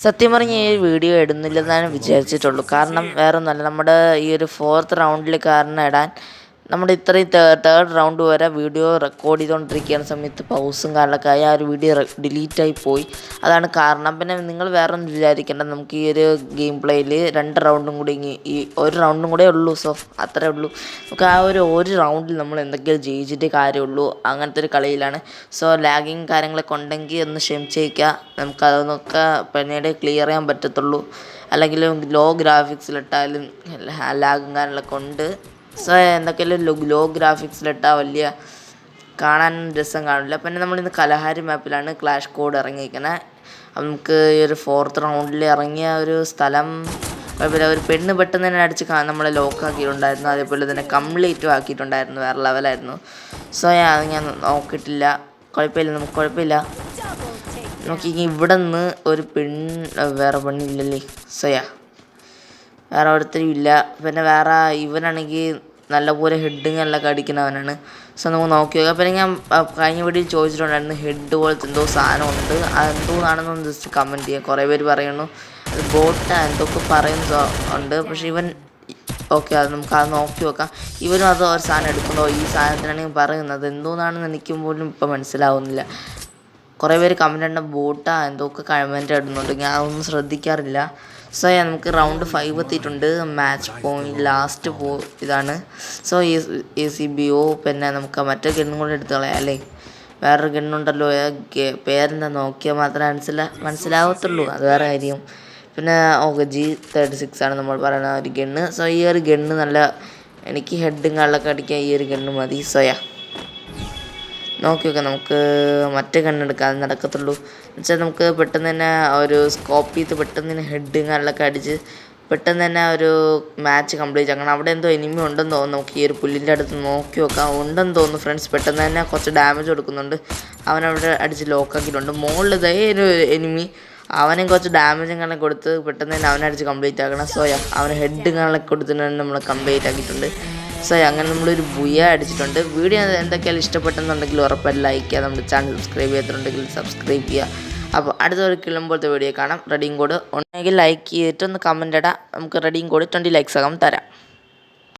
സത്യം പറഞ്ഞ ഈ വീഡിയോ ഇടുന്നില്ലെന്നാണ് വിചാരിച്ചിട്ടുള്ളൂ. കാരണം വേറൊന്നുമല്ല നമ്മുടെ ഈ ഒരു ഫോർത്ത് റൗണ്ടിൽ കാരണം ഇടാൻ നമ്മുടെ ഇത്രയും തേർഡ് റൗണ്ട് വരെ വീഡിയോ റെക്കോർഡ് ചെയ്തുകൊണ്ടിരിക്കുന്ന സമയത്ത് പൗസും കാരണമൊക്കെ ആയി. ആ ഒരു വീഡിയോ ഡിലീറ്റായി പോയി. അതാണ് കാരണം. പിന്നെ നിങ്ങൾ വേറെ ഒന്നും വിചാരിക്കേണ്ട. നമുക്ക് ഈ ഒരു ഗെയിം പ്ലേയിൽ രണ്ട് റൗണ്ടും കൂടി ഈ ഒരു റൗണ്ടും കൂടെ ഉള്ളൂ. സോ അത്രേ ഉള്ളൂ. നമുക്ക് ആ ഒരു ഒരു റൗണ്ടിൽ നമ്മൾ എന്തൊക്കെയോ ജയിച്ചിട്ട് കാര്യമുള്ളൂ. അങ്ങനത്തെ ഒരു കളിയിലാണ്. സോ ലാഗിങ് കാര്യങ്ങളൊക്കെ ഉണ്ടെങ്കിൽ ഒന്ന് ക്ഷമിച്ചേക്കുക നമുക്ക് അതൊന്നൊക്കെ പിന്നീട് ക്ലിയർ ചെയ്യാൻ പറ്റത്തുള്ളൂ. അല്ലെങ്കിൽ ലോ ഗ്രാഫിക്സിലിട്ടാലും ലാഗും കാര്യങ്ങളൊക്കെ ഉണ്ട്. സോ എന്തൊക്കെയല്ലോ ലോ ഗ്രാഫിക്സിലിട്ടാൽ വലിയ കാണാൻ രസം കാണില്ല. പിന്നെ നമ്മളിന്ന് കലഹാരി മാപ്പിലാണ് ക്ലാഷ് കോഡ് ഇറങ്ങിയിരിക്കുന്നത് നമുക്ക് ഈ ഒരു ഫോർത്ത് റൗണ്ടിൽ ഇറങ്ങിയ ഒരു സ്ഥലം കുഴപ്പമില്ല. ഒരു പെണ്ണ് പെട്ടെന്ന് തന്നെ അടിച്ച് നമ്മളെ ലോക്കാക്കിയിട്ടുണ്ടായിരുന്നു അതേപോലെ തന്നെ കംപ്ലീറ്റും ആക്കിയിട്ടുണ്ടായിരുന്നു. വേറെ ലെവലായിരുന്നു സോ ഞാൻ ഞാൻ നോക്കിയിട്ടില്ല. കുഴപ്പമില്ല നമുക്ക് കുഴപ്പമില്ല. നോക്കി ഇവിടെ നിന്ന് ഒരു പെണ്ണ് വേറെ പെണ്ണില്ലല്ലേ. സോയാ വേറെ ഒരുത്തരും ഇല്ല. പിന്നെ വേറെ ഇവനാണെങ്കിൽ നല്ലപോലെ ഹെഡിങ് എല്ലാം അടിക്കുന്നവനാണ് സോ നമുക്ക് നോക്കി. നോക്കാം പിന്നെ ഞാൻ കഴിഞ്ഞ വീട്ടിൽ ചോദിച്ചിട്ടുണ്ടായിരുന്നു ഹെഡ് പോലത്തെ എന്തോ സാധനമുണ്ട്. അതെന്തോന്നാണെന്ന് ഒന്ന് ജസ്റ്റ് കമന്റ് ചെയ്യാം. കുറേ പേര് പറയുന്നു. അത് ബോട്ട് എന്തൊക്കെ പറയുന്ന ഉണ്ട്. പക്ഷേ ഇവൻ ഓക്കെ അത് നമുക്ക് അത് നോക്കി നോക്കാം. ഇവനും അത് ഒരു സാധനം എടുക്കണോ ഈ സാധനത്തിനാണെങ്കിൽ പറയുന്നത്. എന്തോന്നാണെന്ന് എനിക്ക് പോലും ഇപ്പം മനസ്സിലാവുന്നില്ല. കുറേ പേര് കമന്റ് ഇടുന്ന ബോട്ടാ എന്തൊക്കെ കമന്റ് ഇടുന്നുണ്ട്. ഞാൻ അതൊന്നും ശ്രദ്ധിക്കാറില്ല. സോ നമുക്ക് റൗണ്ട് ഫൈവ് എത്തിയിട്ടുണ്ട്. മാച്ച് പോയിന്റ് ലാസ്റ്റ് പോ ഇതാണ്. So A C B O പിന്നെ നമുക്ക് മറ്റേ ഗണ്ണും കൂടെ എടുത്ത് കളയാം അല്ലേ? വേറൊരു ഗണ്ണുണ്ടല്ലോ പേരെന്താ നോക്കിയാൽ മാത്രമേ മനസ്സിലാ മനസ്സിലാവത്തുള്ളൂ. അത് വേറെ കാര്യം. പിന്നെ ഓക്കെ ജി തേർട്ടി സിക്സ് ആണ് നമ്മൾ പറയുന്ന ഒരു ഗണ്ണ്. സോ ഈ ഒരു ഗണ്ണ് നല്ല എനിക്ക് ഹെഡും കള്ളൊക്കെ അടിക്കാൻ ഈ ഒരു ഗണ്ണ് മതി. സോയാ നോക്കി വെക്കാം നമുക്ക് മറ്റേ കണ്ണെടുക്കാതെ നടക്കത്തുള്ളൂ. എന്നുവെച്ചാൽ നമുക്ക് പെട്ടെന്ന് തന്നെ ഒരു സ്കോപ്പ് ചെയ്ത് പെട്ടെന്ന് തന്നെ ഹെഡ് കാലിലൊക്കെ അടിച്ച് പെട്ടെന്ന് തന്നെ ഒരു മാച്ച് കംപ്ലീറ്റ് ആക്കണം അവിടെ എന്തോ എനിമി ഉണ്ടെന്ന് തോന്നുന്നു. നമുക്ക് ഈ ഒരു പുല്ലിന്റെ അടുത്ത് നോക്കി നോക്കാം. ഉണ്ടെന്ന് തോന്നുന്നു ഫ്രണ്ട്സ് പെട്ടെന്ന് തന്നെ കുറച്ച് ഡാമേജ് കൊടുക്കുന്നുണ്ട്. അവിടെ അടിച്ച് ലോക്കാക്കിയിട്ടുണ്ട് മുകളിൽ ഇതേ ഒരു എനിമി അവനും കുറച്ച് ഡാമേജും കാരണം കൊടുത്ത് പെട്ടെന്ന് തന്നെ അവനടിച്ച് കംപ്ലീറ്റ് ആക്കണം. സോയാ അവന് ഹെഡ് കാണൊക്കെ കൊടുത്തിട്ട് നമ്മൾ കംപ്ലീറ്റ് ആക്കിയിട്ടുണ്ട്. സോ അങ്ങനെ നമ്മളൊരു ബുയ അടിച്ചിട്ടുണ്ട്. വീഡിയോ എന്തൊക്കെയാലും ഇഷ്ടപ്പെട്ടെന്നുണ്ടെങ്കിൽ ഉറപ്പായിട്ട് ലൈക്ക് ചെയ്യുക. നമ്മുടെ ചാനൽ സബ്സ്ക്രൈബ് ചെയ്തിട്ടുണ്ടെങ്കിൽ സബ്സ്ക്രൈബ് ചെയ്യുക. അപ്പോൾ അടുത്ത അടുത്തൊരു കിളുമ്പോഴത്തെ വീഡിയോ കാണാം. റെഡിയും കോഡ് ഉണ്ടെങ്കിൽ ലൈക്ക് ചെയ്തിട്ട് ഒന്ന് കമന്റ് ഇടാം. നമുക്ക് റെഡിയും കോഡ് ട്വന്റി ലൈക്സ് ആകാം. തരാം.